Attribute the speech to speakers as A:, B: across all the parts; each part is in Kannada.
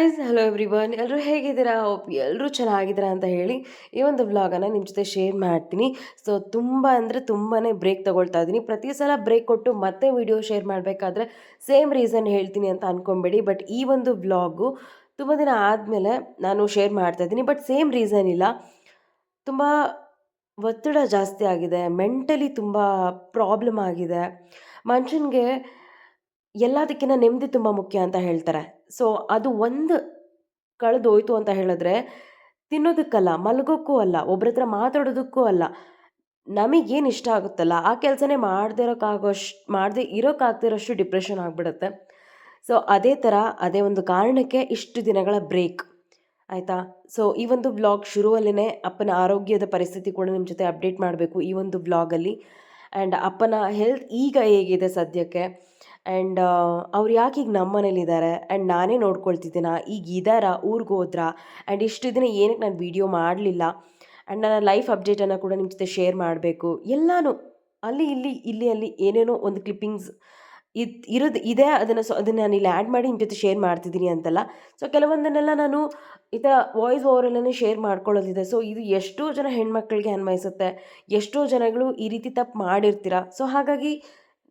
A: ಗಾಯ್ಸ್ ಹಲೋ ಎವ್ರಿವನ್ ಎಲ್ಲರೂ ಹೇಗಿದ್ದೀರಾ? ಹೋಪ್ ಎಲ್ಲರೂ ಚೆನ್ನಾಗಿದ್ದೀರಾ ಅಂತ ಹೇಳಿ ಈ ಒಂದು ವ್ಲಾಗನ್ನು ನಿಮ್ಮ ಜೊತೆ ಶೇರ್ ಮಾಡ್ತೀನಿ. ಸೊ ತುಂಬ ಅಂದರೆ ತುಂಬಾ ಬ್ರೇಕ್ ತೊಗೊಳ್ತಾ ಇದ್ದೀನಿ. ಪ್ರತಿ ಸಲ ಬ್ರೇಕ್ ಕೊಟ್ಟು ಮತ್ತೆ ವಿಡಿಯೋ ಶೇರ್ ಮಾಡಬೇಕಾದ್ರೆ ಸೇಮ್ ರೀಸನ್ ಹೇಳ್ತೀನಿ ಅಂತ ಅಂದ್ಕೊಂಬೇಡಿ ಬಟ್ ಈ ಒಂದು ವ್ಲಾಗು ತುಂಬ ದಿನ ಆದಮೇಲೆ ನಾನು ಶೇರ್ ಮಾಡ್ತಾ ಇದ್ದೀನಿ. ಬಟ್ ಸೇಮ್ ರೀಸನ್ ಇಲ್ಲ. ತುಂಬ ಒತ್ತಡ ಜಾಸ್ತಿ ಆಗಿದೆ. ಮೆಂಟಲಿ ತುಂಬ ಪ್ರಾಬ್ಲಮ್ ಆಗಿದೆ. ಮನುಷ್ಯನಿಗೆ ಎಲ್ಲದಕ್ಕಿಂತ ನೆಮ್ಮದಿ ತುಂಬ ಮುಖ್ಯ ಅಂತ ಹೇಳ್ತಾರೆ. ಸೊ ಅದು ಒಂದು ಕಳೆದೋಯ್ತು ಅಂತ ಹೇಳಿದ್ರೆ, ತಿನ್ನೋದಕ್ಕಲ್ಲ, ಮಲಗೋಕ್ಕೂ ಅಲ್ಲ ಒಬ್ರ ಹತ್ರ ಮಾತಾಡೋದಕ್ಕೂ ಅಲ್ಲ, ನಮಗೇನು ಇಷ್ಟ ಆಗುತ್ತಲ್ಲ, ಆ ಕೆಲಸನೇ ಮಾಡದೇ ಇರೋಕ್ಕಾಗೋಷ್ಟು ಮಾಡದೇ ಇರೋಕ್ಕಾಗ್ತಿರೋಷ್ಟು ಡಿಪ್ರೆಷನ್ ಆಗಿಬಿಡುತ್ತೆ. ಸೊ ಅದೇ ಥರ, ಅದೇ ಒಂದು ಕಾರಣಕ್ಕೆ ಇಷ್ಟು ದಿನಗಳ ಬ್ರೇಕ್. ಆಯಿತಾ? ಸೊ ಈ ಒಂದು ಬ್ಲಾಗ್ ಶುರುವಲ್ಲೇ ಅಪ್ಪನ ಆರೋಗ್ಯದ ಪರಿಸ್ಥಿತಿ ಕೂಡ ನಿಮ್ಮ ಜೊತೆ ಅಪ್ಡೇಟ್ ಮಾಡಬೇಕು ಈ ಒಂದು ಬ್ಲಾಗಲ್ಲಿ ಆ್ಯಂಡ್ ಅಪ್ಪನ ಹೆಲ್ತ್ ಈಗ ಹೇಗಿದೆ ಸದ್ಯಕ್ಕೆ? ಆ್ಯಂಡ್ ಅವ್ರು ಯಾಕೆ ಈಗ ನಮ್ಮ ಮನೇಲಿದ್ದಾರೆ ಆ್ಯಂಡ್ ನಾನೇ ನೋಡ್ಕೊಳ್ತಿದ್ದೀನ? ಈಗ ಇದಾರ? ಊರಿಗೆ ಹೋದ್ರಾ? ಆ್ಯಂಡ್ ಇಷ್ಟು ದಿನ ಏನಕ್ಕೆ ನಾನು ವೀಡಿಯೋ ಮಾಡಲಿಲ್ಲ? ಆ್ಯಂಡ್ ನನ್ನ ಲೈಫ್ ಅಪ್ಡೇಟನ್ನು ಕೂಡ ನಿಮ್ಮ ಜೊತೆ ಶೇರ್ ಮಾಡಬೇಕು. ಎಲ್ಲನೂ, ಅಲ್ಲಿ, ಇಲ್ಲಿ ಇಲ್ಲಿ, ಅಲ್ಲಿ ಏನೇನೋ ಒಂದು ಕ್ಲಿಪ್ಪಿಂಗ್ಸ್ ಇದು, ಇರೋದು ಇದೆ. ಅದನ್ನು ಸೊ, ಅದನ್ನು ನಾನು ಇಲ್ಲಿ ಆ್ಯಡ್ ಮಾಡಿ ನಿಮ್ಮ ಜೊತೆ ಶೇರ್ ಮಾಡ್ತಿದ್ದೀನಿ ಅಂತಲ್ಲ. ಸೊ ಕೆಲವೊಂದನ್ನೆಲ್ಲ ನಾನು ಈ ಥರ ವಾಯ್ಸ್ ಓವರಲ್ಲೇ ಶೇರ್ ಮಾಡ್ಕೊಳ್ಳೋದಿದೆ. ಸೊ ಇದು ಎಷ್ಟೋ ಜನ ಹೆಣ್ಮಕ್ಳಿಗೆ ಅನ್ವಯಿಸುತ್ತೆ. ಎಷ್ಟೋ ಜನಗಳು ಈ ರೀತಿ ತಪ್ಪು ಮಾಡಿರ್ತೀರ? ಸೊ ಹಾಗಾಗಿ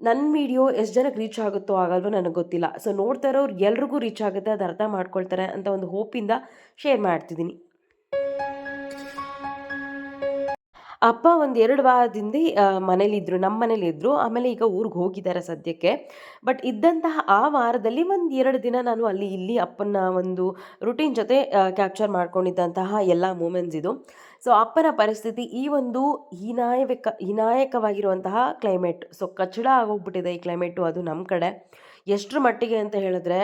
A: ನನ್ನ ವೀಡಿಯೋ ಎಷ್ಟು ಜನಕ್ಕೆ ರೀಚ್ ಆಗುತ್ತೋ ಆಗಲ್ವೋ ನನಗೆ ಗೊತ್ತಿಲ್ಲ. ಸೊ ನೋಡ್ತಾ ಇರೋರು ಎಲ್ರಿಗೂ ರೀಚ್ ಆಗುತ್ತೆ, ಅದು ಅರ್ಥ ಮಾಡ್ಕೊಳ್ತಾರೆ ಅಂತ ಒಂದು ಹೋಪಿಂದ ಶೇರ್ ಮಾಡ್ತಿದ್ದೀನಿ. ಅಪ್ಪ ಒಂದು ಎರಡು ವಾರದಿಂದ ಮನೇಲಿದ್ದರು ನಮ್ಮ ಮನೇಲಿದ್ದರು ಆಮೇಲೆ ಈಗ ಊರಿಗೆ ಹೋಗಿದ್ದಾರೆ ಸದ್ಯಕ್ಕೆ. ಬಟ್ ಇದ್ದಂತಹ ಆ ವಾರದಲ್ಲಿ ಒಂದು ಎರಡು ದಿನ ನಾನು ಅಲ್ಲಿ ಇಲ್ಲಿ ಅಪ್ಪನ ಒಂದು ರುಟೀನ್ ಜೊತೆ ಕ್ಯಾಪ್ಚರ್ ಮಾಡ್ಕೊಂಡಿದ್ದಂತಹ ಎಲ್ಲ ಮೂಮೆಂಟ್ಸ್ ಇದು. ಸೊ, ಅಪ್ಪನ ಪರಿಸ್ಥಿತಿ ಈ ಒಂದು ಹೀನಾಯಕ ಹೀನಾಯಕವಾಗಿರುವಂತಹ ಕ್ಲೈಮೇಟ್. ಸೊ ಕಚ್ಚಡ ಆಗೋಗ್ಬಿಟ್ಟಿದೆ ಈ ಕ್ಲೈಮೇಟು ಅದು ನಮ್ಮ ಕಡೆ. ಎಷ್ಟರ ಮಟ್ಟಿಗೆ ಅಂತ ಹೇಳಿದ್ರೆ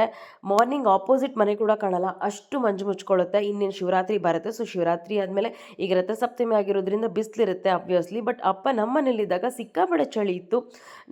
A: ಮಾರ್ನಿಂಗ್ ಆಪೋಸಿಟ್ ಮನೆ ಕೂಡ ಕಾಣಲ್ಲ. ಅಷ್ಟು ಮಂಜು ಮುಚ್ಕೊಳ್ಳುತ್ತೆ. ಇನ್ನೇನು ಶಿವರಾತ್ರಿ ಬರುತ್ತೆ. ಸೊ ಶಿವರಾತ್ರಿ ಆದಮೇಲೆ ಈಗ ರಥಸಪ್ತಮಿ ಆಗಿರೋದ್ರಿಂದ ಬಿಸಿಲಿರುತ್ತೆ ಅಬ್ವಿಯಸ್ಲಿ ಬಟ್ ಅಪ್ಪ ನಮ್ಮ ಮನೇಲಿದ್ದಾಗ ಸಿಕ್ಕಾಪಡೆ ಚಳಿ ಇತ್ತು.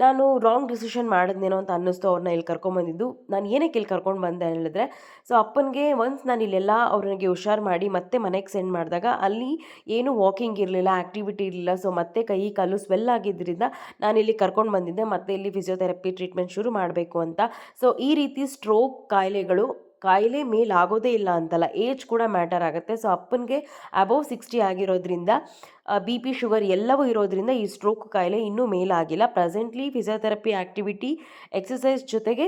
A: ನಾನು ರಾಂಗ್ ಡಿಸಿಷನ್ ಮಾಡಿದ್ನೇನೋ ಅಂತ ಅನ್ನಿಸ್ತು ಅವ್ರನ್ನ ಇಲ್ಲಿ ಕರ್ಕೊಂಬಂದಿದ್ದು ನಾನು ಏನಕ್ಕೆ ಇಲ್ಲಿ ಕರ್ಕೊಂಡು ಬಂದೆ ಹೇಳಿದ್ರೆ ಸೊ ಅಪ್ಪನಿಗೆ ಒನ್ಸ್ ನಾನು ಇಲ್ಲೆಲ್ಲ ಅವ್ರಿಗೆ ಹುಷಾರು ಮಾಡಿ ಮತ್ತೆ ಮನೆಗೆ ಸೆಂಡ್ ಮಾಡಿದಾಗ ಅಲ್ಲಿ ಏನು ವಾಕಿಂಗ್ ಇರಲಿಲ್ಲ ಆ್ಯಕ್ಟಿವಿಟಿ ಇರಲಿಲ್ಲ. ಸೊ ಮತ್ತೆ ಕೈ, ಕಾಲು ಸ್ವೆಲ್ ಆಗಿದ್ದರಿಂದ ನಾನು ಇಲ್ಲಿ ಕರ್ಕೊಂಡು ಬಂದಿದ್ದೆ. ಮತ್ತೆ ಇಲ್ಲಿ ಫಿಸಿಯೋಥೆರಪಿ ಟ್ರೀಟ್ಮೆಂಟ್ ಶುರು ಮಾಡಬೇಕು ಅಂತ ಸೊ ಈ ರೀತಿ ಸ್ಟ್ರೋಕ್ ಕಾಯಿಲೆಗಳು ಕಾಯಿಲೆ ಮೇಲಾಗೋದೇ ಇಲ್ಲ ಅಂತಲ್ಲ ಏಜ್ ಕೂಡ ಮ್ಯಾಟರ್ ಆಗುತ್ತೆ. ಸೊ ಅಪ್ಪನಿಗೆ ಅಬೌವ್ ಸಿಕ್ಸ್ಟಿ ಆಗಿರೋದ್ರಿಂದ ಬಿ ಪಿ ಶುಗರ್ ಎಲ್ಲವೂ ಇರೋದ್ರಿಂದ ಈ ಸ್ಟ್ರೋಕ್ ಕಾಯಿಲೆ ಇನ್ನೂ ಮೇಲಾಗಿಲ್ಲ. ಪ್ರೆಸೆಂಟ್ಲಿ ಫಿಸಿಯೋಥೆರಪಿ ಆ್ಯಕ್ಟಿವಿಟಿ ಎಕ್ಸಸೈಸ್ ಜೊತೆಗೆ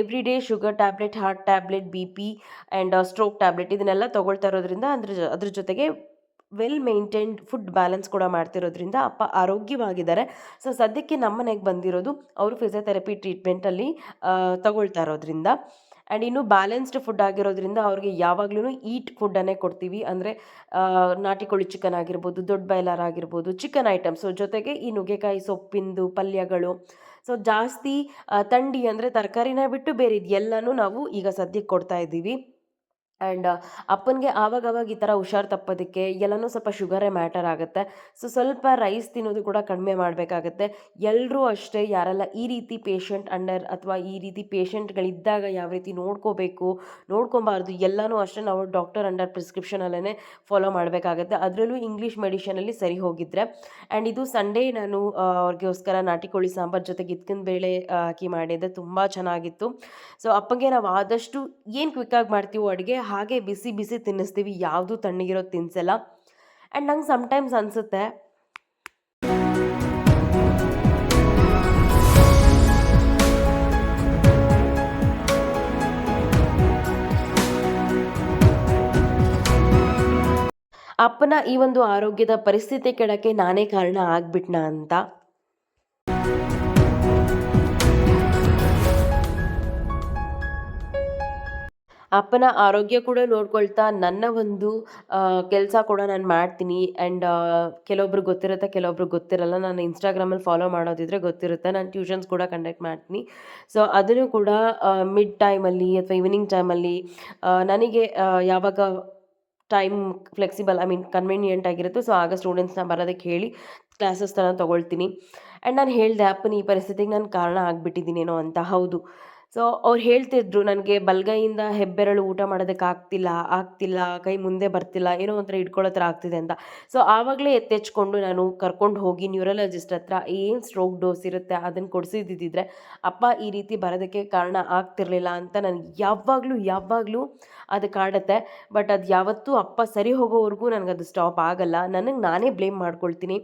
A: every day sugar tablet heart tablet B P and stroke tablet ಇದನ್ನೆಲ್ಲ ತೊಗೊಳ್ತಾ ಇರೋದ್ರಿಂದ, ಅದ್ರ ಅದ್ರ ಜೊತೆಗೆ ವೆಲ್ ಮೇಂಟೈನ್ಡ್ ಫುಡ್ ಬ್ಯಾಲೆನ್ಸ್ ಕೂಡ ಮಾಡ್ತಿರೋದ್ರಿಂದ ಅಪ್ಪ ಆರೋಗ್ಯವಾಗಿದ್ದಾರೆ. ಸೊ ಸದ್ಯಕ್ಕೆ ನಮ್ಮ ಮನೆಗೆ ಬಂದಿರೋದು ಅವರು ಫಿಸಿಯೋಥೆರಪಿ ಟ್ರೀಟ್ಮೆಂಟಲ್ಲಿ ತಗೊಳ್ತಾ ಇರೋದ್ರಿಂದ. ಆ್ಯಂಡ್ ಇನ್ನು ಬ್ಯಾಲೆನ್ಸ್ಡ್ ಫುಡ್ ಆಗಿರೋದ್ರಿಂದ ಅವ್ರಿಗೆ ಯಾವಾಗಲೂ ಈಟ್ ಫುಡ್ಡನ್ನೇ ಕೊಡ್ತೀವಿ. ಅಂದರೆ ನಾಟಿ ಕೋಳಿ ಚಿಕನ್ ಆಗಿರ್ಬೋದು, ದೊಡ್ಡ ಬಾಯ್ಲರ್ ಆಗಿರ್ಬೋದು ಚಿಕನ್ ಐಟಮ್ಸು ಜೊತೆಗೆ ಈ ನುಗ್ಗೆಕಾಯಿ ಸೊಪ್ಪಿಂದು, ಪಲ್ಯಗಳು. ಸೊ ಜಾಸ್ತಿ ತಂಡಿ ಅಂದರೆ ತರಕಾರಿನ ಬಿಟ್ಟು ಬೇರೆ ಎಲ್ಲನೂ ನಾವು ಈಗ ಸದ್ಯಕ್ಕೆ ಕೊಡ್ತಾ ಇದ್ದೀವಿ. ಆ್ಯಂಡ್ ಅಪ್ಪನಿಗೆ ಆವಾಗವಾಗ ಈ ಥರ ಹುಷಾರು ತಪ್ಪೋದಕ್ಕೆ ಎಲ್ಲನೂ ಸ್ವಲ್ಪ ಶುಗರೇ ಮ್ಯಾಟರ್ ಆಗುತ್ತೆ. ಸೊ ಸ್ವಲ್ಪ ರೈಸ್ ತಿನ್ನೋದು ಕೂಡ ಕಡಿಮೆ ಮಾಡಬೇಕಾಗತ್ತೆ. ಎಲ್ಲರೂ ಅಷ್ಟೇ ಯಾರೆಲ್ಲ ಈ ರೀತಿ ಪೇಷಂಟ್ ಅಂಡರ್ ಅಥವಾ ಈ ರೀತಿ ಪೇಷಂಟ್ಗಳಿದ್ದಾಗ ಯಾವ ರೀತಿ ನೋಡ್ಕೋಬೇಕು, ನೋಡ್ಕೊಬಾರ್ದು ಎಲ್ಲನೂ ಅಷ್ಟೇ ನಾವು ಡಾಕ್ಟರ್ ಅಂಡರ್ ಪ್ರಿಸ್ಕ್ರಿಪ್ಷನಲ್ಲೇ ಫಾಲೋ ಮಾಡಬೇಕಾಗತ್ತೆ. ಅದರಲ್ಲೂ ಇಂಗ್ಲೀಷ್ ಮೆಡಿಷನಲ್ಲಿ ಸರಿ ಹೋಗಿದ್ರೆ. ಆ್ಯಂಡ್ ಇದು ಸಂಡೇ ನಾನು ಅವ್ರಿಗೋಸ್ಕರ ನಾಟಿ ಕೋಳಿ ಸಾಂಬಾರು ಜೊತೆಗೆ ಇದ್ಕಿನ ಬೇಳೆ ಹಾಕಿ ಮಾಡಿದ್ದೆ ತುಂಬ ಚೆನ್ನಾಗಿತ್ತು. ಸೊ ಅಪ್ಪಗೆ ನಾವು ಆದಷ್ಟು ಏನು ಕ್ವಿಕ್ಕಾಗಿ ಮಾಡ್ತೀವೋ ಅಡುಗೆ ಹಾಗೆ ಬಿಸಿ ಬಿಸಿ ತಿನ್ನಿಸ್ತೀವಿ, ಯಾವುದು ತಣ್ಣಗಿರೋ ತಿನ್ಸಲ್ಲ. ಆ್ಯಂಡ್ ನಂಗೆ ಸಮ್ಟೈಮ್ಸ್ ಅನಿಸುತ್ತೆ, ಅಪ್ಪನ ಈ ಒಂದು ಆರೋಗ್ಯದ ಪರಿಸ್ಥಿತಿ ಕೆಡಕ್ಕೆ ನಾನೇ ಕಾರಣ ಆಗ್ಬಿಟ್ನ ಅಂತ ಅಪ್ಪನ ಆರೋಗ್ಯ ಕೂಡ ನೋಡ್ಕೊಳ್ತಾ ನನ್ನ ಒಂದು ಕೆಲಸ ಕೂಡ ನಾನು ಮಾಡ್ತೀನಿ. ಆ್ಯಂಡ್ ಕೆಲವೊಬ್ರು ಗೊತ್ತಿರುತ್ತೆ, ಕೆಲವೊಬ್ರು ಗೊತ್ತಿರಲ್ಲ. ನಾನು ಇನ್ಸ್ಟಾಗ್ರಾಮಲ್ಲಿ ಫಾಲೋ ಮಾಡೋದಿದ್ರೆ ಗೊತ್ತಿರುತ್ತೆ. ನಾನು ಟ್ಯೂಷನ್ಸ್ ಕೂಡ ಕಂಡಕ್ಟ್ ಮಾಡ್ತೀನಿ. ಸೊ ಅದನ್ನು ಕೂಡ ಮಿಡ್ ಟೈಮಲ್ಲಿ ಅಥವಾ ಈವ್ನಿಂಗ್ ಟೈಮಲ್ಲಿ ನನಗೆ ಯಾವಾಗ time flexible I mean convenient ಆಗಿರುತ್ತೆ ಸೊ ಆಗ ಸ್ಟೂಡೆಂಟ್ಸ್ನ ಬರೋದಕ್ಕೆ ಹೇಳಿ ಕ್ಲಾಸಸ್ ಥರ ತೊಗೊಳ್ತೀನಿ. ಆ್ಯಂಡ್ ನಾನು ಹೇಳಿದೆ, ಅಪ್ಪನ ಈ ಪರಿಸ್ಥಿತಿಗೆ ನಾನು ಕಾರಣ ಆಗಿಬಿಟ್ಟಿದ್ದೀನೇನೋ ಅಂತ. ಹೌದು. ಸೊ ಅವ್ರು ಹೇಳ್ತಿದ್ರು, ನನಗೆ ಬಲಗೈಯಿಂದ ಹೆಬ್ಬೆರಳು ಊಟ ಮಾಡೋದಕ್ಕೆ ಆಗ್ತಿಲ್ಲ ಆಗ್ತಿಲ್ಲ, ಕೈ ಮುಂದೆ ಬರ್ತಿಲ್ಲ, ಏನೋ ಒಂಥರ ಇಟ್ಕೊಳ್ಳೋ ಥರ ಆಗ್ತಿದೆ ಅಂತ. ಸೊ ಆವಾಗಲೇ ಎತ್ತೆಚ್ಕೊಂಡು ನಾನು ಕರ್ಕೊಂಡು ಹೋಗಿ ನ್ಯೂರಲಜಿಸ್ಟ್ ಹತ್ರ ಏನು ಸ್ಟ್ರೋಕ್ ಡೋಸ್ ಇರುತ್ತೆ ಅದನ್ನು ಕೊಡಿಸಿದ್ದಿದ್ರೆ, ಅಪ್ಪ, ಈ ರೀತಿ ಬರೋದಕ್ಕೆ ಕಾರಣ ಆಗ್ತಿರ್ಲಿಲ್ಲ ಅಂತ ನನಗೆ ಯಾವಾಗಲೂ ಯಾವಾಗಲೂ ಅದು ಕಾಡುತ್ತೆ. ಬಟ್ ಅದು ಯಾವತ್ತೂ ಅಪ್ಪ ಸರಿ ಹೋಗೋವರೆಗೂ ನನಗದು ಸ್ಟಾಪ್ ಆಗಲ್ಲ. ನನಗೆ ನಾನೇ ಬ್ಲೇಮ್ ಮಾಡ್ಕೊಳ್ತೀನಿ.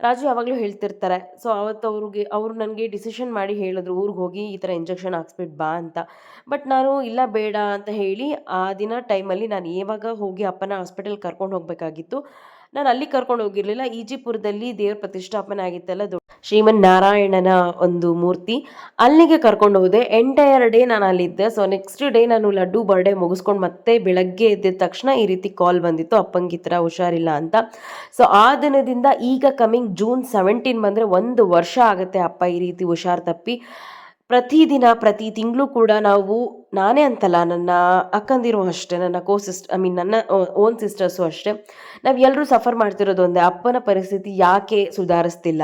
A: ರಾಜು ಯಾವಾಗಲೂ ಹೇಳ್ತಿರ್ತಾರೆ. ಸೊ ಅವತ್ತು ಅವ್ರಿಗೆ, ಅವರು ನನಗೆ ಡಿಸಿಷನ್ ಮಾಡಿ ಹೇಳಿದ್ರು, ಊರಿಗೆ ಹೋಗಿ ಈ ಥರ ಇಂಜೆಕ್ಷನ್ ಹಾಕ್ಸ್ಬಿಟ್ಟು ಬಾ ಅಂತ. ಬಟ್ ನಾನು, ಇಲ್ಲ ಬೇಡ ಅಂತ ಹೇಳಿ ಆ ದಿನ ಟೈಮಲ್ಲಿ ನಾನು ಯಾವಾಗ ಹೋಗಿ ಅಪ್ಪನ ಹಾಸ್ಪಿಟಲ್ ಕರ್ಕೊಂಡು ಹೋಗಬೇಕಾಗಿತ್ತು. ನಾನು ಅಲ್ಲಿ ಕರ್ಕೊಂಡು ಹೋಗಿರಲಿಲ್ಲ. ಈಜಿಪುರದಲ್ಲಿ ದೇವ್ರ ಪ್ರತಿಷ್ಠಾಪನೆ ಆಗಿತ್ತಲ್ಲ ಶ್ರೀಮನ್ ನಾರಾಯಣನ ಒಂದು ಮೂರ್ತಿ. ಅಲ್ಲಿಗೆ ಕರ್ಕೊಂಡು ಹೋದೆ. ಎಂಟೈರ್ ಡೇ ನಾನು ಅಲ್ಲಿದ್ದೆ. ಸೊ ನೆಕ್ಸ್ಟ್ ಡೇ ನಾನು ಲಡ್ಡು, ಬರ್ಡೇ ಮುಗಿಸ್ಕೊಂಡು ಮತ್ತೆ ಬೆಳಗ್ಗೆ ಎದ್ದ ತಕ್ಷಣ ಈ ರೀತಿ ಕಾಲ್ ಬಂದಿತ್ತು. ಅಪ್ಪಂಗೆ ಈ ಥರ ಹುಷಾರಿಲ್ಲ ಅಂತ. ಸೊ ಆ ದಿನದಿಂದ ಈಗ ಕಮಿಂಗ್ ಜೂನ್ ಸೆವೆಂಟೀನ್ ಬಂದರೆ ಒಂದು ವರ್ಷ ಆಗುತ್ತೆ ಅಪ್ಪ ಈ ರೀತಿ ಹುಷಾರು ತಪ್ಪಿ. ಪ್ರತಿದಿನ ಪ್ರತಿ ತಿಂಗಳು ಕೂಡ ನಾವು ನಾನೇ ಅಂತಲ್ಲ, ನನ್ನ ಅಕ್ಕಂದಿರು ಅಷ್ಟೇ, ನನ್ನ ಕೋ ಸಿಸ್ಟ್ ಐ ಮೀನ್ ನನ್ನ ಓನ್ ಸಿಸ್ಟರ್ಸು ಅಷ್ಟೇ. ನಾವು ಎಲ್ಲರೂ ಸಫರ್ ಮಾಡ್ತಿರೋದು ಒಂದೇ, ಅಪ್ಪನ ಪರಿಸ್ಥಿತಿ ಯಾಕೆ ಸುಧಾರಿಸ್ತಿಲ್ಲ?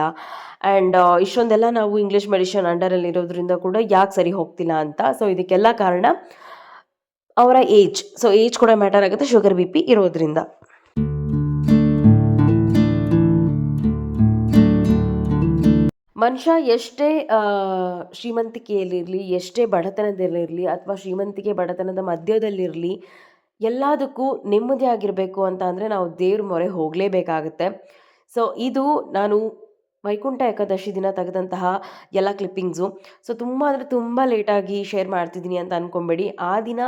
A: ಆ್ಯಂಡ್ ಇಷ್ಟೊಂದೆಲ್ಲ ನಾವು ಇಂಗ್ಲೀಷ್ ಮೆಡಿಷನ್ ಅಂಡರಲ್ಲಿ ಇರೋದ್ರಿಂದ ಕೂಡ ಯಾಕೆ ಸರಿ ಹೋಗ್ತಿಲ್ಲ ಅಂತ. ಸೊ ಇದಕ್ಕೆಲ್ಲ ಕಾರಣ ಅವರ ಏಜ್ ಸೊ ಏಜ್ ಕೂಡ ಮ್ಯಾಟರ್ ಆಗುತ್ತೆ ಶುಗರ್ ಬಿ ಪಿ ಇರೋದ್ರಿಂದ. ಮನುಷ್ಯ ಎಷ್ಟೇ ಶ್ರೀಮಂತಿಕೆಯಲ್ಲಿರಲಿ, ಎಷ್ಟೇ ಬಡತನದಲ್ಲಿರಲಿ ಅಥವಾ ಶ್ರೀಮಂತಿಕೆ ಬಡತನದ ಮಧ್ಯದಲ್ಲಿರಲಿ, ಎಲ್ಲದಕ್ಕೂ ನೆಮ್ಮದಿ ಆಗಿರಬೇಕು ಅಂತ ಅಂದರೆ ನಾವು ದೇವ್ರ ಮೊರೆ ಹೋಗಲೇಬೇಕಾಗತ್ತೆ. ಸೊ ಇದು ನಾನು ವೈಕುಂಠ ಏಕಾದಶಿ ದಿನ ತೆಗೆದಂತಹ ಎಲ್ಲ ಕ್ಲಿಪ್ಪಿಂಗ್ಸು ಸೊ ತುಂಬ ಅಂದರೆ ತುಂಬ ಲೇಟಾಗಿ ಶೇರ್ ಮಾಡ್ತಿದ್ದೀನಿ ಅಂತ ಅಂದ್ಕೊಬೇಡಿ ಆ ದಿನ,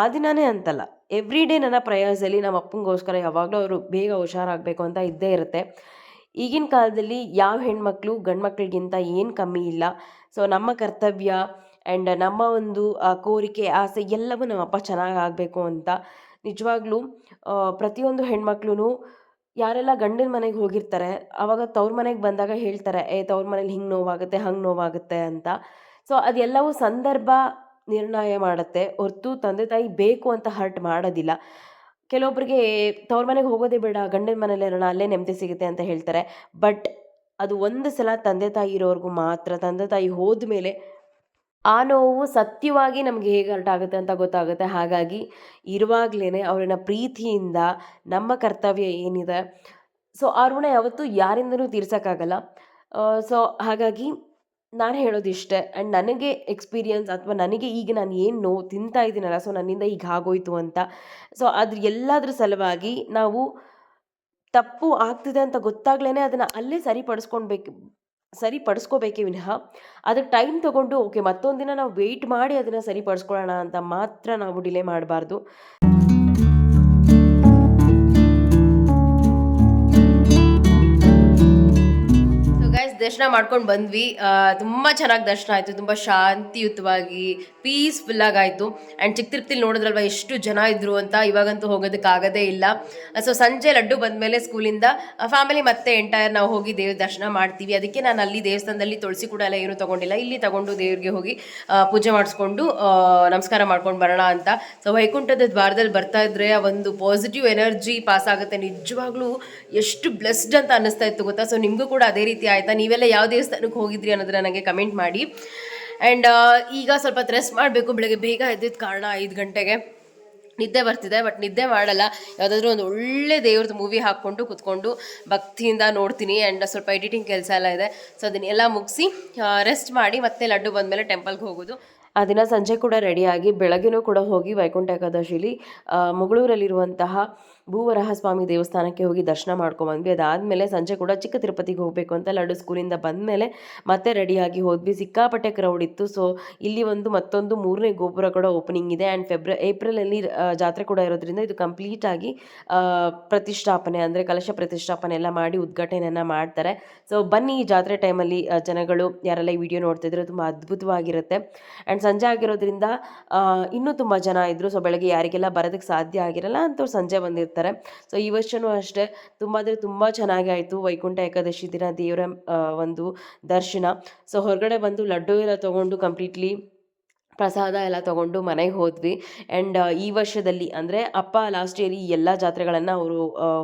A: ಆ ದಿನವೇ ಅಂತಲ್ಲ ಎವ್ರಿ ಡೇ ನನ್ನ ಪ್ರಯಾಸದಲ್ಲಿ ನಮ್ಮ ಅಪ್ಪನಿಗೋಸ್ಕರ ಯಾವಾಗಲೂ ಅವರು ಬೇಗ ಹುಷಾರಾಗಬೇಕು ಅಂತ ಇದ್ದೇ ಇರುತ್ತೆ. ಈಗಿನ ಕಾಲದಲ್ಲಿ ಯಾವ ಹೆಣ್ಮಕ್ಳು ಗಂಡು ಮಕ್ಳಿಗಿಂತ ಏನು ಕಮ್ಮಿ ಇಲ್ಲ. ಸೊ ನಮ್ಮ ಕರ್ತವ್ಯ ಆ್ಯಂಡ್ ನಮ್ಮ ಒಂದು ಕೋರಿಕೆ, ಆಸೆ ಎಲ್ಲವೂ ನಮ್ಮಪ್ಪ ಚೆನ್ನಾಗಿ ಆಗಬೇಕು ಅಂತ. ನಿಜವಾಗ್ಲೂ ಪ್ರತಿಯೊಂದು ಹೆಣ್ಮಕ್ಳು ಯಾರೆಲ್ಲ ಗಂಡನ ಮನೆಗೆ ಹೋಗಿರ್ತಾರೆ ಆವಾಗ ತವ್ರ ಮನೆಗೆ ಬಂದಾಗ ಹೇಳ್ತಾರೆ, ಏ, ತವ್ರ ಮನೇಲಿ ಹಿಂಗೆ ನೋವಾಗುತ್ತೆ, ಹಂಗೆ ನೋವಾಗುತ್ತೆ ಅಂತ. ಸೊ ಅದೆಲ್ಲವೂ ಸಂದರ್ಭ ನಿರ್ಣಯ ಮಾಡುತ್ತೆ. ಹೊರ್ತು ತಂದೆ ತಾಯಿ ಬೇಕು ಅಂತ ಹರ್ಟ್ ಮಾಡೋದಿಲ್ಲ. ಕೆಲವೊಬ್ಬರಿಗೆ ತವ್ರ ಮನೆಗೆ ಹೋಗೋದೇ ಬೇಡ, ಗಂಡನ ಮನೇಲಿ ಇರೋಣ, ಅಲ್ಲೇ ನೆಮ್ಮದಿ ಸಿಗುತ್ತೆ ಅಂತ ಹೇಳ್ತಾರೆ. ಬಟ್ ಅದು ಒಂದು ಸಲ ತಂದೆ ತಾಯಿ ಇರೋವರೆಗೂ ಮಾತ್ರ, ತಂದೆ ತಾಯಿ ಹೋದ ಮೇಲೆ ಆ ನೋವು ಸತ್ಯವಾಗಿ ನಮಗೆ ಹೇಗೆ ಆಗುತ್ತೆ ಅಂತ ಗೊತ್ತಾಗುತ್ತೆ. ಹಾಗಾಗಿ ಇರುವಾಗಲೇ ಅವರನ್ನ ಪ್ರೀತಿಯಿಂದ ನಮ್ಮ ಕರ್ತವ್ಯ ಏನಿದೆ, ಸೊ ಆ ಋಣ ಯಾವತ್ತೂ ಯಾರಿಂದನೂ ತೀರ್ಸೋಕ್ಕಾಗಲ್ಲ. ಸೊ ಹಾಗಾಗಿ ನಾನು ಹೇಳೋದು ಇಷ್ಟೇ. ಆ್ಯಂಡ್ ನನಗೆ ಎಕ್ಸ್ಪೀರಿಯನ್ಸ್ ಅಥವಾ ನನಗೆ ಈಗ ನಾನು ಏನು ನೋವು ತಿಂತಾ ಇದ್ದೀನಲ್ಲ ಸೊ ನನ್ನಿಂದ ಈಗ ಆಗೋಯ್ತು ಅಂತ. ಸೊ ಅದ್ರ ಎಲ್ಲದ್ರ ಸಲುವಾಗಿ ನಾವು ತಪ್ಪು ಆಗ್ತಿದೆ ಅಂತ ಗೊತ್ತಾಗ್ಲೇ ಅದನ್ನು ಅಲ್ಲೇ ಸರಿಪಡಿಸ್ಕೊಳ್ಬೇಕು ಸರಿಪಡಿಸ್ಕೋಬೇಕೇ ವಿನಃ ಅದಕ್ಕೆ ಟೈಮ್ ತೊಗೊಂಡು ಓಕೆ ಮತ್ತೊಂದು ದಿನ ನಾವು ವೆಯ್ಟ್ ಮಾಡಿ ಅದನ್ನು ಸರಿಪಡಿಸ್ಕೊಳ್ಳೋಣ ಅಂತ ಮಾತ್ರ ನಾವು ಡಿಲೇ ಮಾಡಬಾರ್ದು. ದರ್ಶನ ಮಾಡ್ಕೊಂಡು ಬಂದ್ವಿ. ತುಂಬ ಚೆನ್ನಾಗಿ ದರ್ಶನ ಆಯಿತು. ತುಂಬ ಶಾಂತಿಯುತವಾಗಿ ಪೀಸ್ಫುಲ್ಲಾಗಿ ಆಯಿತು. ಆ್ಯಂಡ್ ಚಿಕ್ಕ ತಿರುಪ್ತಿಲಿ ನೋಡಿದ್ರಲ್ವ, ಎಷ್ಟು ಜನ ಇದ್ರು ಅಂತ? ಇವಾಗಂತೂ ಹೋಗೋದಕ್ಕಾಗದೇ ಇಲ್ಲ. ಸೊ ಸಂಜೆ ಲಡ್ಡು ಬಂದಮೇಲೆ ಸ್ಕೂಲಿಂದ ಫ್ಯಾಮಿಲಿ ಮತ್ತೆ ಎಂಟೈರ್ ನಾವು ಹೋಗಿ ದೇವ್ರ ದರ್ಶನ ಮಾಡ್ತೀವಿ. ಅದಕ್ಕೆ ನಾನು ಅಲ್ಲಿ ದೇವಸ್ಥಾನದಲ್ಲಿ ತುಳಸಿ ಕೂಡ ಎಲ್ಲ ಏನೂ ತೊಗೊಂಡಿಲ್ಲ. ಇಲ್ಲಿ ತಗೊಂಡು ದೇವ್ರಿಗೆ ಹೋಗಿ ಪೂಜೆ ಮಾಡಿಸ್ಕೊಂಡು ನಮಸ್ಕಾರ ಮಾಡ್ಕೊಂಡು ಬರೋಣ ಅಂತ. ಸೊ ವೈಕುಂಠದ ದ್ವಾರದಲ್ಲಿ ಬರ್ತಾ ಇದ್ರೆ ಆ ಒಂದು ಪಾಸಿಟಿವ್ ಎನರ್ಜಿ ಪಾಸ್ ಆಗುತ್ತೆ. ನಿಜವಾಗ್ಲೂ ಎಷ್ಟು ಬ್ಲೆಸ್ಡ್ ಅಂತ ಅನ್ನಿಸ್ತಾ ಇತ್ತು ಗೊತ್ತಾ? ಸೊ ನಿಮಗೂ ಕೂಡ ಅದೇ ರೀತಿ ಆಯ್ತಾ? ನೀವೆಲ್ಲ ಯಾವ ದೇವಸ್ಥಾನಕ್ಕೆ ಹೋಗಿದ್ರಿ ಅನ್ನೋದನ್ನ ನನಗೆ ಕಮೆಂಟ್ ಮಾಡಿ. ಆ್ಯಂಡ್ ಈಗ ಸ್ವಲ್ಪ ರೆಸ್ಟ್ ಮಾಡಬೇಕು. ಬೆಳಗ್ಗೆ ಬೇಗ ಎದ್ದಿದ್ದ ಕಾರಣ ಐದು ಗಂಟೆಗೆ ನಿದ್ದೆ ಬರ್ತಿದೆ. ಬಟ್ ನಿದ್ದೆ ಮಾಡಲ್ಲ. ಯಾವುದಾದ್ರೂ ಒಂದು ಒಳ್ಳೆ ದೇವ್ರದ್ದು ಮೂವಿ ಹಾಕ್ಕೊಂಡು ಕುತ್ಕೊಂಡು ಭಕ್ತಿಯಿಂದ ನೋಡ್ತೀನಿ. ಆ್ಯಂಡ್ ಸ್ವಲ್ಪ ಎಡಿಟಿಂಗ್ ಕೆಲಸ ಎಲ್ಲ ಇದೆ. ಸೊ ಅದನ್ನೆಲ್ಲ ಮುಗಿಸಿ ರೆಸ್ಟ್ ಮಾಡಿ ಮತ್ತೆ ಲಡ್ಡು ಬಂದಮೇಲೆ ಟೆಂಪಲ್ಗೆ ಹೋಗೋದು. ಆ ದಿನ ಸಂಜೆ ಕೂಡ ರೆಡಿಯಾಗಿ ಬೆಳಗ್ಗೆನೂ ಕೂಡ ಹೋಗಿ ವೈಕುಂಠ ಏಕಾದಶಿಲಿ ಮುಗಳೂರಲ್ಲಿರುವಂತಹ ಭೂವರಹ ಸ್ವಾಮಿ ದೇವಸ್ಥಾನಕ್ಕೆ ಹೋಗಿ ದರ್ಶನ ಮಾಡ್ಕೊಂಬಂದ್ವಿ. ಅದಾದಮೇಲೆ ಸಂಜೆ ಕೂಡ ಚಿಕ್ಕ ತಿರುಪತಿಗೆ ಹೋಗಬೇಕು ಅಂತ ಲಡ್ಡು ಸ್ಕೂಲಿಂದ ಬಂದಮೇಲೆ ಮತ್ತೆ ರೆಡಿಯಾಗಿ ಹೋದ್ವಿ. ಸಿಕ್ಕಾಪಟ್ಟೆ ಕ್ರೌಡ್ ಇತ್ತು. ಸೊ ಇಲ್ಲಿ ಒಂದು ಮತ್ತೊಂದು ಮೂರನೇ ಗೋಪುರ ಕೂಡ ಓಪನಿಂಗ್ ಇದೆ. ಆ್ಯಂಡ್ ಫೆಬ್ರ ಏಪ್ರಿಲಲ್ಲಿ ಜಾತ್ರೆ ಕೂಡ ಇರೋದ್ರಿಂದ ಇದು ಕಂಪ್ಲೀಟಾಗಿ ಪ್ರತಿಷ್ಠಾಪನೆ ಅಂದರೆ ಕಲಶ ಪ್ರತಿಷ್ಠಾಪನೆ ಎಲ್ಲ ಮಾಡಿ ಉದ್ಘಾಟನೆಯನ್ನು ಮಾಡ್ತಾರೆ. ಸೊ ಬನ್ನಿ ಈ ಜಾತ್ರೆ ಟೈಮಲ್ಲಿ ಜನಗಳು ಯಾರೆಲ್ಲ ಈ ವಿಡಿಯೋ ನೋಡ್ತಿದ್ರು ತುಂಬ ಅದ್ಭುತವಾಗಿರುತ್ತೆ. ಆ್ಯಂಡ್ ಸಂಜೆ ಆಗಿರೋದ್ರಿಂದ ಇನ್ನೂ ತುಂಬ ಜನ ಇದ್ದರು ಸೊ ಬೆಳಗ್ಗೆ ಯಾರಿಗೆಲ್ಲ ಬರೋದಕ್ಕೆ ಸಾಧ್ಯ ಆಗಿರಲ್ಲ ಅಂತವ್ರು ಸಂಜೆ ಬಂದಿರ್ತಾರೆ. ಸೊ ಈ ವರ್ಷವೂ ಅಷ್ಟೇ. ತುಂಬ ಅಂದರೆ ತುಂಬ ಚೆನ್ನಾಗಿ ಆಯಿತು ವೈಕುಂಠ ಏಕಾದಶಿ ದಿನ ದೇವರ ಒಂದು ದರ್ಶನ. ಸೊ ಹೊರಗಡೆ ಬಂದು ಲಡ್ಡು ಎಲ್ಲ ತೊಗೊಂಡು ಕಂಪ್ಲೀಟ್ಲಿ ಪ್ರಸಾದ ಎಲ್ಲ ತಗೊಂಡು ಮನೆಗೆ ಹೋದ್ವಿ. ಆ್ಯಂಡ್ ಈ ವರ್ಷದಲ್ಲಿ ಅಂದರೆ ಅಪ್ಪ ಲಾಸ್ಟ್ ಇಯರ್ ಈ ಎಲ್ಲ ಜಾತ್ರೆಗಳನ್ನು ಅವರು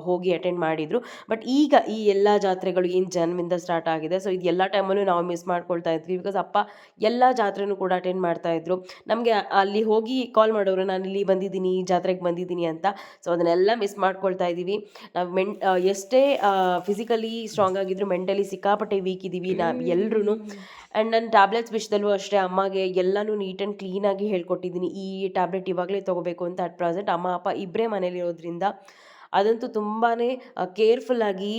A: ಹೋಗಿ ಅಟೆಂಡ್ ಮಾಡಿದರು. ಬಟ್ ಈಗ ಈ ಎಲ್ಲ ಜಾತ್ರೆಗಳು ಏನು ಜನ್ಮಿಂದ ಸ್ಟಾರ್ಟ್ ಆಗಿದೆ. ಸೊ ಇದು ಎಲ್ಲ ಟೈಮಲ್ಲೂ ನಾವು ಮಿಸ್ ಮಾಡ್ಕೊಳ್ತಾ ಇದ್ವಿ. ಬಿಕಾಸ್ ಅಪ್ಪ ಎಲ್ಲ ಜಾತ್ರೆನೂ ಕೂಡ ಅಟೆಂಡ್ ಮಾಡ್ತಾಯಿದ್ರು ನಮಗೆ ಅಲ್ಲಿ ಹೋಗಿ ಕಾಲ್ ಮಾಡೋರು, ನಾನು ಇಲ್ಲಿ ಬಂದಿದ್ದೀನಿ, ಈ ಜಾತ್ರೆಗೆ ಬಂದಿದ್ದೀನಿ ಅಂತ. ಸೊ ಅದನ್ನೆಲ್ಲ ಮಿಸ್ ಮಾಡ್ಕೊಳ್ತಾ ಇದ್ದೀವಿ ನಾವು ಮೆನ್ ಎಷ್ಟೇ ಫಿಸಿಕಲಿ ಸ್ಟ್ರಾಂಗ್ ಆಗಿದ್ರು ಮೆಂಟಲಿ ಸಿಕ್ಕಾಪಟ್ಟೆ ವೀಕ್ ಇದ್ದೀವಿ. ನಾವು ಎಲ್ಲರೂ ಆ್ಯಂಡ್ ನನ್ನ ಟ್ಯಾಬ್ಲೆಟ್ಸ್ ವಿಷಯದಲ್ಲೂ ಅಷ್ಟೇ ಅಮ್ಮಗೆ ಎಲ್ಲನೂ ನೀಟ್ ಆ್ಯಂಡ್ ಕ್ಲೀನಾಗಿ ಹೇಳ್ಕೊಟ್ಟಿದ್ದೀನಿ. ಈ ಟ್ಯಾಬ್ಲೆಟ್ ಇವಾಗಲೇ ತೊಗೋಬೇಕು ಅಂತ ಅಟ್ ಪ್ರೆಸೆಂಟ್ ಅಮ್ಮ, ಅಪ್ಪ ಇಬ್ಬರೇ ಮನೇಲಿರೋದ್ರಿಂದ ಅದಂತೂ ತುಂಬಾ ಕೇರ್ಫುಲ್ಲಾಗಿ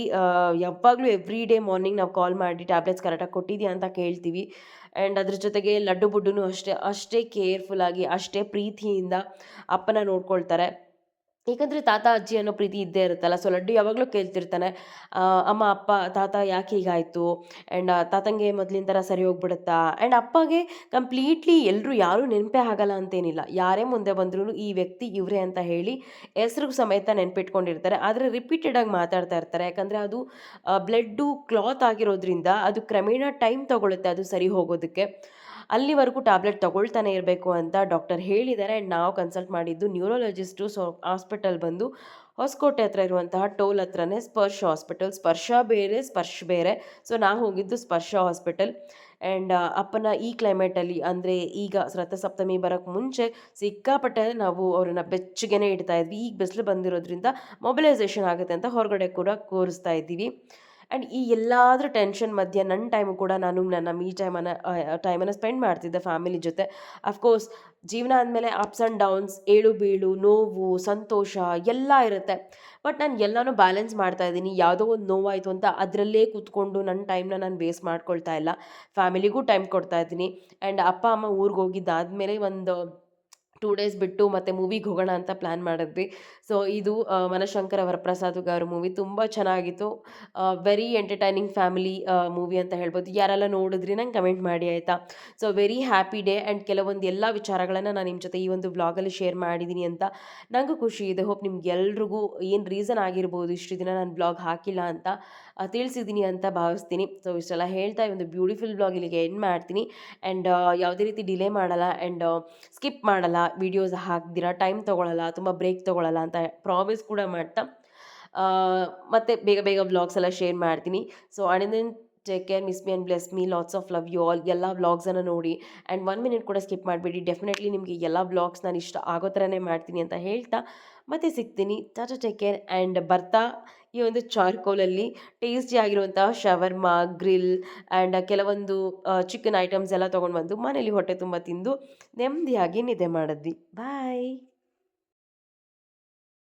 A: ಯಾವಾಗಲೂ ಎವ್ರಿ ಡೇ ಮಾರ್ನಿಂಗ್ ನಾವು ಕಾಲ್ ಮಾಡಿ ಟ್ಯಾಬ್ಲೆಟ್ಸ್ ಕರೆಕ್ಟಾಗಿ ಕೊಟ್ಟಿದ್ಯಾ ಅಂತ ಕೇಳ್ತೀವಿ. ಆ್ಯಂಡ್ ಅದ್ರ ಜೊತೆಗೆ ಲಡ್ಡು ಬುಡ್ಡು ಅಷ್ಟೇ ಅಷ್ಟೇ ಕೇರ್ಫುಲ್ಲಾಗಿ ಅಷ್ಟೇ ಪ್ರೀತಿಯಿಂದ ಅಪ್ಪನ ನೋಡ್ಕೊಳ್ತಾರೆ. ಏಕೆಂದರೆ ತಾತ, ಅಜ್ಜಿ ಅನ್ನೋ ಪ್ರೀತಿ ಇದ್ದೇ ಇರುತ್ತಲ್ಲ. ಸೊ ಲಡ್ಡು ಯಾವಾಗಲೂ ಕೇಳ್ತಿರ್ತಾನೆ. ಅಮ್ಮ, ಅಪ್ಪ, ತಾತ ಯಾಕೆ ಹೀಗಾಯಿತು? ಆ್ಯಂಡ್ ತಾತಂಗೆ ಮೊದಲಿನ ಥರ ಸರಿ ಹೋಗ್ಬಿಡುತ್ತಾ? ಆ್ಯಂಡ್ ಅಪ್ಪಗೆ ಕಂಪ್ಲೀಟ್ಲಿ ಎಲ್ಲರೂ ಯಾರೂ ನೆನಪೇ ಆಗಲ್ಲ ಅಂತೇನಿಲ್ಲ. ಯಾರೇ ಮುಂದೆ ಬಂದ್ರೂ ಈ ವ್ಯಕ್ತಿ ಇವರೇ ಅಂತ ಹೇಳಿ ಹೆಸರು ಸಮೇತ ನೆನಪಿಟ್ಕೊಂಡಿರ್ತಾರೆ. ಆದರೆ ರಿಪೀಟೆಡಾಗಿ ಮಾತಾಡ್ತಾ ಇರ್ತಾರೆ. ಯಾಕಂದರೆ ಅದು ಬ್ಲಡ್ಡು, ಕ್ಲಾತ್ ಆಗಿರೋದ್ರಿಂದ ಅದು ಕ್ರಮೇಣ ಟೈಮ್ ತೊಗೊಳುತ್ತೆ ಅದು ಸರಿ ಹೋಗೋದಕ್ಕೆ. ಅಲ್ಲಿವರೆಗೂ ಟ್ಯಾಬ್ಲೆಟ್ ತಗೊಳ್ತಾನೆ ಇರಬೇಕು ಅಂತ ಡಾಕ್ಟರ್ ಹೇಳಿದ್ದಾರೆ. ಆ್ಯಂಡ್ ನಾವು ಕನ್ಸಲ್ಟ್ ಮಾಡಿದ್ದು ನ್ಯೂರೋಲಜಿಸ್ಟು ಸೊ ಹಾಸ್ಪಿಟಲ್ ಬಂದು ಹೊಸಕೋಟೆ ಹತ್ರ ಇರುವಂತಹ ಟೋಲ್ ಹತ್ರನೇ ಸ್ಪರ್ಶ ಹಾಸ್ಪಿಟಲ್. ಸ್ಪರ್ಶ ಬೇರೆ ಸ್ಪರ್ಶ ಬೇರೆ. ಸೊ ನಾವು ಹೋಗಿದ್ದು ಸ್ಪರ್ಶ ಹಾಸ್ಪಿಟಲ್. ಆ್ಯಂಡ್ ಅಪ್ಪನ ಈ ಕ್ಲೈಮೇಟಲ್ಲಿ ಅಂದರೆ ಈಗ ರಥಸಪ್ತಮಿ ಬರೋಕ್ಕೆ ಮುಂಚೆ ಸಿಕ್ಕಾಪಟ್ಟೆ ನಾವು ಅವ್ರನ್ನ ಬೆಚ್ಚಗೆನೇ ಇಡ್ತಾ ಇದ್ವಿ. ಈಗ ಬಿಸಿಲು ಬಂದಿರೋದ್ರಿಂದ ಮೊಬಿಲೈಸೇಷನ್ ಆಗುತ್ತೆ ಅಂತ ಹೊರಗಡೆ ಕೂಡ ಕೂರಿಸ್ತಾ ಇದ್ದೀವಿ. ಆ್ಯಂಡ್ ಈ ಎಲ್ಲಾದರೂ ಟೆನ್ಷನ್ ಮಧ್ಯೆ ನನ್ನ ಟೈಮು ಕೂಡ ನಾನು ನನ್ನ ಮೀ ಟೈಮನ್ನು ಟೈಮನ್ನು ಸ್ಪೆಂಡ್ ಮಾಡ್ತಿದ್ದೆ ಫ್ಯಾಮಿಲಿ ಜೊತೆ. ಅಫ್ಕೋರ್ಸ್ ಜೀವನ ಅಂದಮೇಲೆ ಅಪ್ಸ್ ಆ್ಯಂಡ್ ಡೌನ್ಸ್ ಏಳು ಬೀಳು, ನೋವು, ಸಂತೋಷ ಎಲ್ಲ ಇರುತ್ತೆ. ಬಟ್ ನಾನು ಎಲ್ಲನೂ ಬ್ಯಾಲೆನ್ಸ್ ಮಾಡ್ತಾ ಇದ್ದೀನಿ. ಯಾವುದೋ ಒಂದು ನೋವಾಯಿತು ಅಂತ ಅದರಲ್ಲೇ ಕೂತ್ಕೊಂಡು ನನ್ನ ಟೈಮ್ನ ನಾನು ವೇಸ್ಟ್ ಮಾಡ್ಕೊಳ್ತಾ ಇಲ್ಲ. ಫ್ಯಾಮಿಲಿಗೂ ಟೈಮ್ ಕೊಡ್ತಾ ಇದ್ದೀನಿ. ಆ್ಯಂಡ್ ಅಪ್ಪ, ಅಮ್ಮ ಊರಿಗೆ ಹೋಗಿದ್ದಾದಮೇಲೆ ಒಂದು ಟೂ ಡೇಸ್ ಬಿಟ್ಟು ಮತ್ತೆ ಮೂವಿಗೆ ಹೋಗೋಣ ಅಂತ ಪ್ಲ್ಯಾನ್ ಮಾಡಿದ್ವಿ. ಸೊ, ಇದು ಮನಶಂಕರ್ ವರಪ್ರಸಾದ್ ಗಾರ ಮೂವಿ ತುಂಬ ಚೆನ್ನಾಗಿತ್ತು. ವೆರಿ ಎಂಟರ್ಟೈನಿಂಗ್ ಫ್ಯಾಮಿಲಿ ಮೂವಿ ಅಂತ ಹೇಳ್ಬೋದು. ಯಾರೆಲ್ಲ ನೋಡಿದ್ರಿ ನಂಗೆ ಕಮೆಂಟ್ ಮಾಡಿ, ಆಯಿತಾ? So very happy day and ಕೆಲವೊಂದು ಎಲ್ಲ ವಿಚಾರಗಳನ್ನು ನಾನು ನಿಮ್ಮ ಜೊತೆ ಈ ಒಂದು ಬ್ಲಾಗಲ್ಲಿ ಶೇರ್ ಮಾಡಿದ್ದೀನಿ ಅಂತ ನನಗೂ ಖುಷಿ ಇದೆ. ಹೋಪ್ ನಿಮ್ಗೆಲ್ರಿಗೂ ಏನು ರೀಸನ್ ಆಗಿರ್ಬೋದು ಇಷ್ಟು ದಿನ ನಾನು ಬ್ಲಾಗ್ ಹಾಕಿಲ್ಲ ಅಂತ ತಿಳಿಸಿದ್ದೀನಿ ಅಂತ ಭಾವಿಸ್ತೀನಿ. ಸೊ ಇಷ್ಟೆಲ್ಲ ಹೇಳ್ತಾ ಈ ಒಂದು ಬ್ಯೂಟಿಫುಲ್ ಬ್ಲಾಗ್ ಇಲ್ಲಿಗೆ ಎಂಡ್ ಮಾಡ್ತೀನಿ. ಆ್ಯಂಡ್ ಯಾವುದೇ ರೀತಿ ಡಿಲೇ ಮಾಡಲ್ಲ. ಆ್ಯಂಡ್ ಸ್ಕಿಪ್ ಮಾಡಲ್ಲ. ವೀಡಿಯೋಸ್ ಹಾಕ್ದಿರ ಟೈಮ್ ತೊಗೊಳಲ್ಲ, ತುಂಬ ಬ್ರೇಕ್ ತೊಗೊಳಲ್ಲ ಅಂತ ಪ್ರಾಮಿಸ್ ಕೂಡ ಮಾಡ್ತಾ. ಮತ್ತು ಬೇಗ ಬೇಗ ವ್ಲಾಗ್ಸ್ ಎಲ್ಲ ಶೇರ್ ಮಾಡ್ತೀನಿ. So ಅಣಿದನ್ take care miss me and bless me lots of love you all ಎಲ್ಲ ವ್ಲಾಗ್ಸನ್ನು ನೋಡಿ. ಆ್ಯಂಡ್ ಒನ್ ಮಿನಿಟ್ ಕೂಡ ಸ್ಕಿಪ್ ಮಾಡಬೇಡಿ. ಡೆಫಿನೆಟ್ಲಿ ನಿಮಗೆ ಎಲ್ಲ ವ್ಲಾಗ್ಸ್ ನಾನು ಇಷ್ಟ ಆಗೋ ಥರನೇ ಮಾಡ್ತೀನಿ ಅಂತ ಹೇಳ್ತಾ. ಮತ್ತೆ ಸಿಗ್ತೀನಿ. ಟಾಟಾ ಟೇಕ್ ಕೇರ್ ಆ್ಯಂಡ್ ಬರ್ತಾ. ಈ ಒಂದು ಚಾರ್ಕೋಲಲ್ಲಿ ಟೇಸ್ಟಿ ಆಗಿರುವಂತಹ ಶವರ್ಮಾ, ಗ್ರಿಲ್ ಆ್ಯಂಡ್ ಕೆಲವೊಂದು ಚಿಕನ್ ಐಟಮ್ಸ್ ಎಲ್ಲ ತೊಗೊಂಡು ಬಂದು ಮನೇಲಿ ಹೊಟ್ಟೆ ತುಂಬ ತಿಂದು ನೆಮ್ಮದಿಯಾಗಿ ನಿದ್ದೆ ಮಾಡಿದ್ವಿ. ಬಾಯ್